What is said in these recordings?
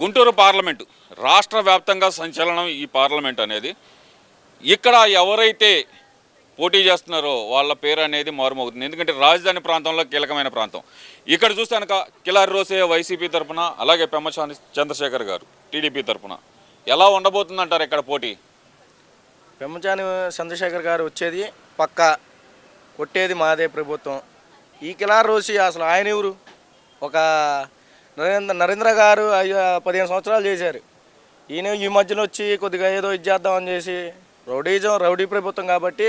Guntur parliament రాష్ట్ర వ్యాప్తంగా సంచలనం ఈ పార్లమెంట్ అనేది. ఇక్కడ ఎవరైతే పోటీ చేస్తున్నారో వాళ్ళ పేరు అనేది మారుమవుతుంది ఎందుకంటే రాజధాని ప్రాంతంలో కీలకమైన ప్రాంతం. ఇక్కడ చూస్తే కనుక కిలారి రోసే వైసీపీ తరఫున అలాగే పెమ్మచాని చంద్రశేఖర్ గారు టీడీపీ తరఫున ఎలా ఉండబోతుందంటారు ఇక్కడ పోటీ? పెమ్మచాని చంద్రశేఖర్ గారు వచ్చేది పక్క కొట్టేది మాదే ప్రభుత్వం. ఈ కిలార్ రోసి అసలు ఆయన ఎవరు? ఒక నరేంద్ర నరేంద్ర గారు పదిహేను సంవత్సరాలు చేశారు. ఈయన ఈ మధ్యలో వచ్చి కొద్దిగా ఏదో ఇది చేద్దామని చేసి రౌడీజం రౌడీ ప్రభుత్వం కాబట్టి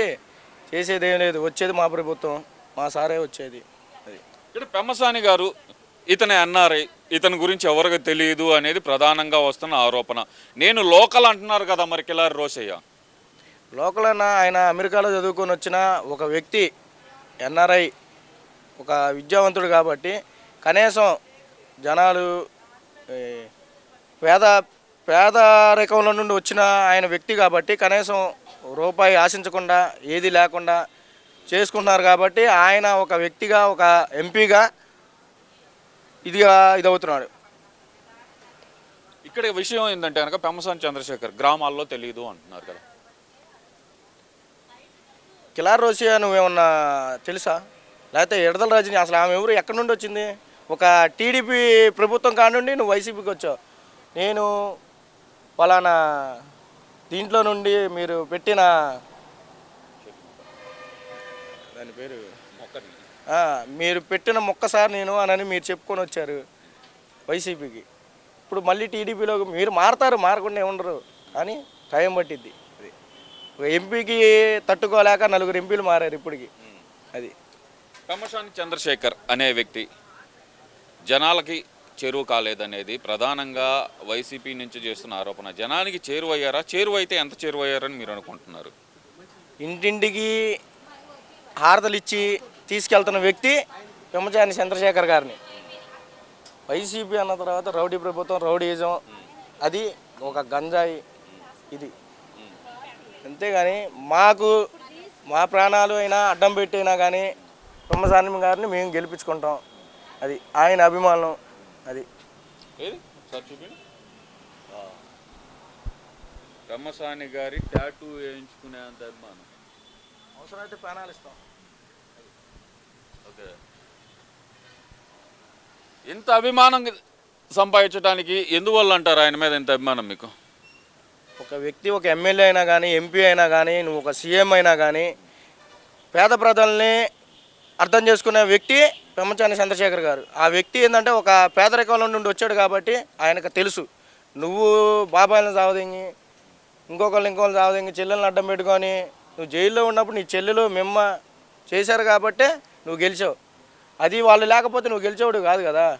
చేసేది ఏం లేదు. వచ్చేది మా ప్రభుత్వం మా సారే వచ్చేది. అది. ఇక్కడ పెమ్మసాని గారు ఇతని ఎన్ఆర్ఐ ఇతని గురించి ఎవరికి తెలియదు అనేది ప్రధానంగా వస్తున్న ఆరోపణ. నేను లోకల్ అంటున్నారు కదా మరి కిలారి రోసయ్య లోకల్ అన్న ఆయన అమెరికాలో చదువుకొని వచ్చిన ఒక వ్యక్తి ఎన్ఆర్ఐ ఒక విద్యావంతుడు కాబట్టి కనీసం జనాలు పేద పేదరికంలో నుండి వచ్చిన ఆయన వ్యక్తి కాబట్టి కనీసం రూపాయి ఆశించకుండా ఏది లేకుండా చేసుకుంటున్నారు కాబట్టి ఆయన ఒక వ్యక్తిగా ఒక ఎంపీగా ఇదిగా ఇదవుతున్నాడు. ఇక్కడ విషయం ఏంటంటే కనుక పెమ్మసాని చంద్రశేఖర్ గ్రామాల్లో తెలియదు అంటున్నారు కదా. కిలార్ రోసియా నువ్వేమన్నా తెలుసా? లేకపోతే ఎడదల రజని అసలు ఆమె ఎవరు? ఎక్కడి నుండి వచ్చింది? ఒక టీడీపీ ప్రభుత్వం కానుండి నువ్వు వైసీపీకి వచ్చావు. నేను పలానా దీంట్లో నుండి మీరు పెట్టిన దాని పేరు ఆ, మీరు పెట్టిన మొక్కసారి నేను అనని మీరు చెప్పుకొని వచ్చారు వైసీపీకి. ఇప్పుడు మళ్ళీ టీడీపీలో మీరు మారతారు మారకుండా ఉండరు కానీ టైం పట్టిద్ది. అది ఒక ఎంపీకి తట్టుకోలేక నలుగురు ఎంపీలు మారారు ఇప్పటికి. అది. పెమ్మసాని చంద్రశేఖర్ అనే వ్యక్తి జనాలకి చేరువ కాలేదనేది ప్రధానంగా వైసీపీ నుంచి చేస్తున్న ఆరోపణ. జనానికి చేరువయ్యారా? చేరువైతే ఎంత చేరువయ్యారని మీరు అనుకుంటున్నారు? ఇంటింటికి హారతలు ఇచ్చి తీసుకెళ్తున్న వ్యక్తి పెమ్మచాని చంద్రశేఖర్ గారిని. వైసీపీ అన్న తర్వాత రౌడీ ప్రభుత్వం రౌడీయిజం అది ఒక గంజాయి ఇది. అంతేగాని మాకు మా ప్రాణాలు అయినా అడ్డం పెట్టైనా కానీ పెమ్మసాని గారిని మేము గెలిపించుకుంటాం. అది ఆయన అభిమానం అది. ఏది? సార్ చూపిండి పెమ్మసాని గారి టాటూ వేయించుకునే అంత అభిమానం. అవసరమైతే ప్రాణాలు ఇస్తాం. ఓకే. ఇంత అభిమానం సంపాదించడానికి ఎందువల్ల అంటారు ఆయన మీద ఇంత అభిమానం మీకు? ఒక వ్యక్తి ఒక ఎమ్మెల్యే అయినా కానీ ఎంపీ అయినా కానీ నువ్వు ఒక సీఎం అయినా కానీ పేద ప్రజల్ని అర్థం చేసుకునే వ్యక్తి పెమ్మచాని చంద్రశేఖర్ గారు. ఆ వ్యక్తి ఏంటంటే ఒక పేదరికంలో నుండి వచ్చాడు కాబట్టి ఆయనకు తెలుసు. నువ్వు బాబాయిలను చావదింగి ఇంకొకళ్ళు ఇంకొకళ్ళు చావదింగి చెల్లెలను అడ్డం పెట్టుకొని నువ్వు జైల్లో ఉన్నప్పుడు నీ చెల్లెలు మిమ్మ చేశారు కాబట్టే నువ్వు గెలిచావు. అది వాళ్ళు లేకపోతే నువ్వు గెలిచేవాడు కాదు కదా.